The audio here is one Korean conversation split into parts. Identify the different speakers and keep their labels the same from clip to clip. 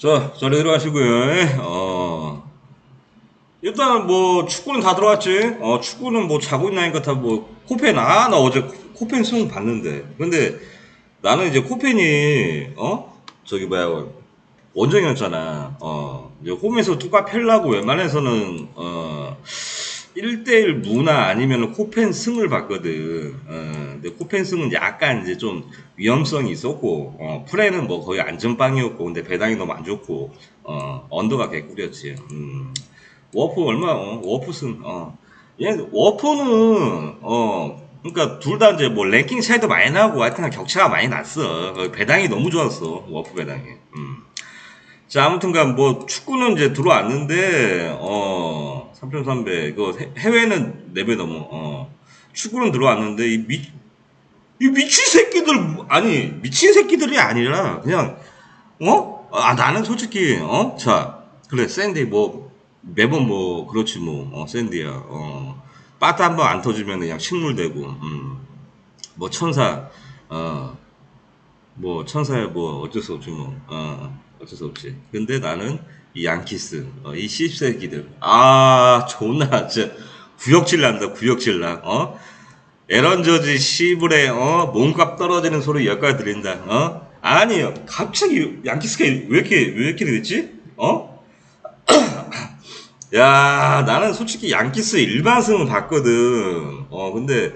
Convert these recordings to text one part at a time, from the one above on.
Speaker 1: 자, 자리 들어가시고요. 어, 일단 뭐 축구는 다 들어왔지. 어, 축구는 뭐 자고 있나니까 다 뭐 코펜 아, 나 어제 코- 코펜 수능 봤는데. 근데 나는 이제 코펜이 어 저기 뭐야 원정이었잖아. 어, 이제 홈에서 뚜까 펴려고 웬만해서는 어 1대1 무나 아니면 코펜 승을 봤거든. 어, 근데 코펜 승은 약간 이제 좀 위험성이 있었고, 어, 프레는 뭐 거의 안전빵이었고, 근데 배당이 너무 안 좋고, 어, 언더가 개꿀이었지. 음, 워프 얼마, 어, 워프 승, 어. 얘, 워프는, 어, 그러니까 둘 다 이제 뭐 랭킹 차이도 많이 나고, 하여튼 격차가 많이 났어. 어, 배당이 너무 좋았어. 워프 배당이. 음. 자, 아무튼간 뭐 축구는 이제 들어왔는데 어 3.3배 이거 해- 해외는 4배 넘어. 어. 축구는 들어왔는데 이 미, 이 미친 새끼들 아니 미친 새끼들이 아니라 그냥 어? 아 나는 솔직히 어? 자 그래 샌디 뭐 매번 뭐 그렇지 뭐 어, 샌디야 어 빠따 한번 안 터지면 그냥 식물되고 음. 뭐 천사 어 뭐 천사야 뭐 어쩔 수 없지 뭐 어, 어쩔 수 없지 근데 나는 이 양키스 어, 이 씹새끼들. 아 존나 진짜. 구역질 난다 구역질 나 어? 에런 저지 시불에 어? 몸값 떨어지는 소리 여기까지 들린다 어? 아니 갑자기 양키스가 왜 이렇게 왜 이렇게 됐지? 어? 야 나는 솔직히 양키스 일반승은 봤거든. 어 근데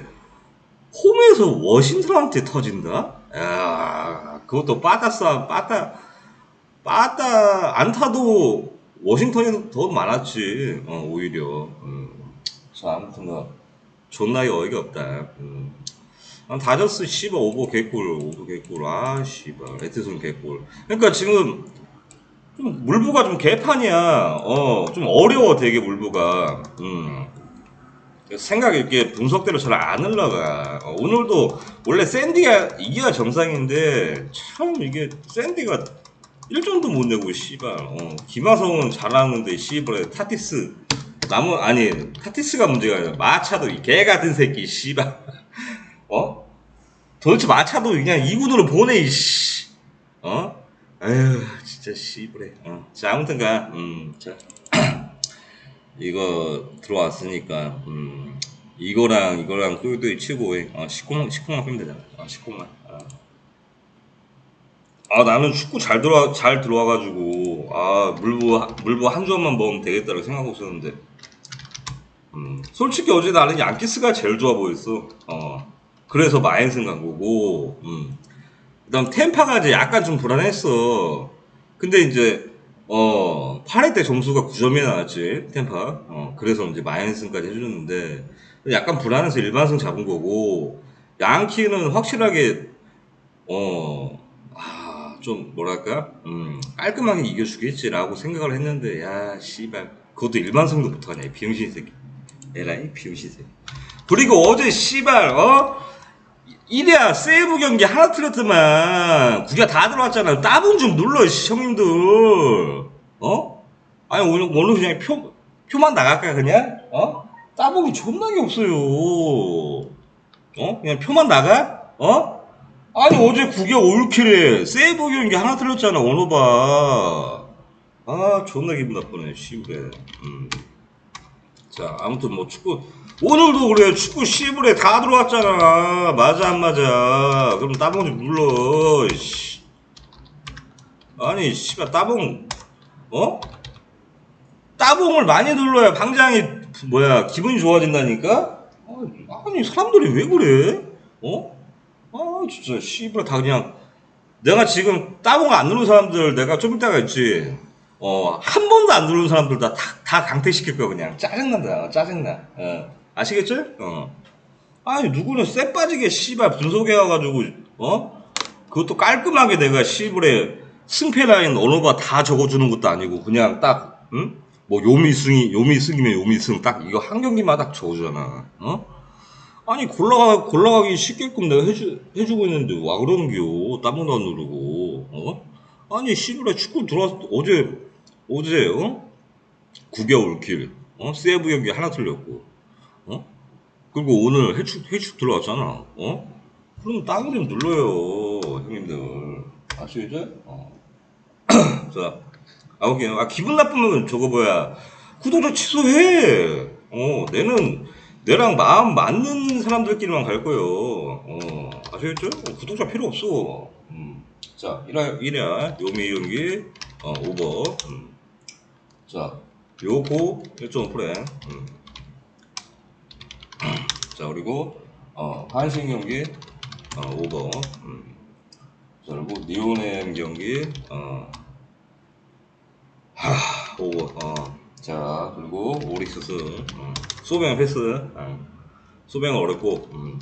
Speaker 1: 홈에서 워싱턴한테 터진다? 야, 그것도 빠따싸, 빠따, 빠따, 안타도 워싱턴이 더 많았지, 어, 오히려. 음. 자, 아무튼, 뭐, 존나 어이가 없다. 음. 난 다저스 씨발 오버 개꿀, 오버 개꿀, 아, 씨발, 에트슨 개꿀. 그러니까 지금, 좀 물부가 좀 개판이야. 어, 좀 어려워, 되게 물부가. 음. 생각이 이렇게 분석대로 잘안 흘러가. 어, 오늘도 원래 샌디가 이기가 정상인데 참 이게 샌디가 1점도 못 내고 씨발. 어, 김하성은 잘하는데 씨발 타티스 나무 아니 타티스가 문제가 아니라 마차도 이 개 같은 새끼 씨발. 어? 도대체 마차도 그냥 2군으로 보내 이씨. 어? 에휴 진짜 씨발해. 어. 자 아무튼가 음 자. 이거 들어왔으니까 음, 이거랑 이거랑 뚜이뚜이 치고 해. 어, 19만 19만 하면 되잖아. 어, 19만. 아. 아 나는 축구 잘 들어와 잘 들어와가지고 아 물부 물부 한 점만 먹으면 되겠다고 생각하고 있었는데 음, 솔직히 어제 나는 양키스가 제일 좋아 보였어. 어 그래서 마인슨 간 거고 음. 그다음 템파가 이제 약간 좀 불안했어. 근데 이제 어 8회 때 점수가 9점이 나왔지 템파. 어 그래서 이제 마이너스까지 해줬는데 약간 불안해서 일반승 잡은 거고 양키는 확실하게 어아 좀 뭐랄까? 음 깔끔하게 이겨주겠지라고 생각을 했는데 야 씨발. 그것도 일반승도 못하냐 이 비용신 새끼. 에라이? 비용신 새끼. 그리고 어제 씨발 어? 이래야 세이브 경기 하나 틀렸더만. 구겨 다 들어왔잖아. 따봉 좀 눌러 씨, 형님들. 어? 아니 오늘 오늘 그냥 표 표만 나갈까 그냥? 어? 따봉이 존나게 없어요. 어? 그냥 표만 나가? 어? 아니 어제 구겨 올킬에 세이브 경기 하나 틀렸잖아 원오바 아 존나 기분 나쁘네 씨부래 음. 자, 아무튼 뭐 축구 오늘도 그래 축구 시불에 다 들어왔잖아. 맞아 안 맞아? 그럼 따봉 좀 눌러. 씨. 아니 씨발 따봉 어? 따봉을 많이 눌러야 방장이 뭐야 기분이 좋아진다니까? 아, 아니 사람들이 왜 그래? 어? 아 진짜 씨발 다 그냥 내가 지금 따봉 안 누른 사람들 내가 좀 이따가 있지. 어, 한 번도 안 누른 사람들 다, 다, 다 강퇴시킬 거야, 그냥. 짜증난다, 어, 짜증나. 어. 아시겠죠? 어. 아니, 누구는 쎄 빠지게, 씨발, 분석해와가지고, 어? 그것도 깔끔하게 내가 씨발에 승패 라인 언어가 다 적어주는 것도 아니고, 그냥 딱, 응? 뭐, 요미승이, 요미승이면 요미승 딱, 이거 한 경기만 딱 적어주잖아. 어? 아니, 골라가, 골라가기 쉽게끔 내가 해주, 해주고 있는데, 와, 그러는겨. 땀도 안 누르고, 어? 아니 시골에 축구 들어왔 어제 어제 어? 9개월 킬 어? 세이브 경기 하나 틀렸고 어? 그리고 오늘 해축 해축 들어왔잖아 어? 그럼 땅을 좀 눌러요 형님들 아시겠죠? 어. 자, 아홉 개. 아, 기분 나쁘면 저거 뭐야. 구독자 취소해. 어, 내는, 내랑 마음 맞는 사람들끼리만 갈 거예요. 어, 아시겠죠? 어, 구독자 필요 없어. 음. 자, 1화, 1화, 요미 연기, 어, 오버. 음. 자, 요거 1.5%. 음. 자, 그리고, 어, 한신 경기, 어, 오버. 음. 자, 그리고 니오넴 경기, 어, 하, 오버. 어. 자, 그리고 오릭스스, 음. 소뱅 패스, 음. 소뱅 어렵고, 음.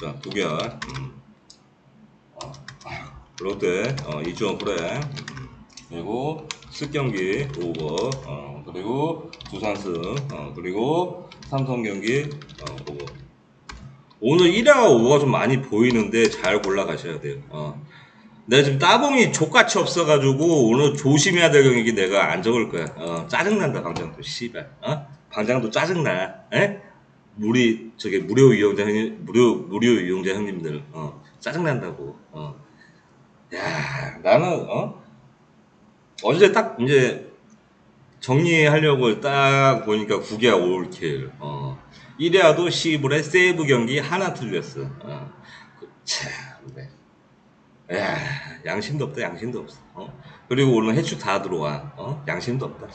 Speaker 1: 자, 두 개, 음. 어. 롯데, 어, 2.5%. 음. 그리고 습경기 오버, 어, 그리고 두산스, 어, 그리고 삼성 경기 어, 오버. 오늘 1화가 오버가 좀 많이 보이는데 잘 골라 가셔야 돼요. 어. 내가 지금 따봉이 족같이 없어가지고 오늘 조심해야 될 경기 내가 안 적을 거야. 어, 짜증난다 방장도 씨발. 어? 방장도 짜증나. 에? 우리 저기 무료 이용자 형님, 무료 무료 이용자 형님들 어, 짜증난다고. 어. 야 나는 어 어제 딱 이제 정리하려고 딱 보니까 9개와 올킬. 어. 1회와도 시브의 세이브 경기 하나 틀렸어. 어. 그, 참, 네. 야, 양심도 없다, 양심도 없어. 어? 그리고 오늘 해축 다 들어와. 어? 양심도 없다.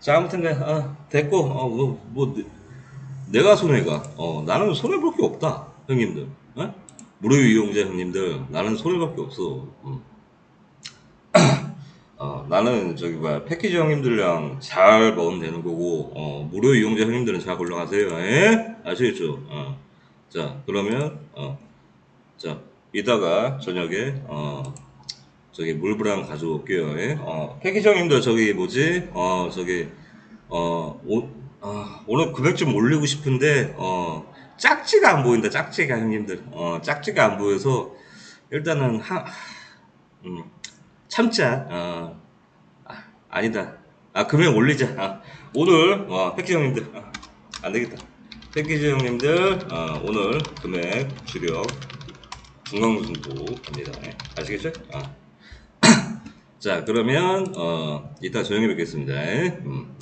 Speaker 1: 자, 아무튼, 네, 어, 됐고, 어, 뭐, 뭐, 내- 내가 손해가. 어, 나는 손해볼 게 없다, 형님들. 어? 무료 이용자 형님들, 나는 손해볼 게 없어. 음. 어, 나는 저기 뭐야 패키지 형님들이랑 잘 먹으면 되는 거고 어, 무료 이용자 형님들은 잘 올라가세요. 예? 아시겠죠? 어. 자 그러면 어, 자 이따가 저녁에 어, 저기 물브랑 가져올게요. 예? 어, 패키지 형님들 저기 뭐지? 어 저기 어 오, 아, 오늘 금액 좀 올리고 싶은데 어 짝지가 안 보인다. 짝지가 형님들 어 짝지가 안 보여서 일단은 한 음, 참자. 어, 아, 아니다. 아, 금액 올리자. 아, 오늘, 어, 패키지 형님들. 아, 안 되겠다. 패키지 형님들, 어, 오늘 금액 주력 중간승부 갑니다. 예, 아시겠죠? 아. 자, 그러면, 어, 이따 저녁에 뵙겠습니다. 예. 음.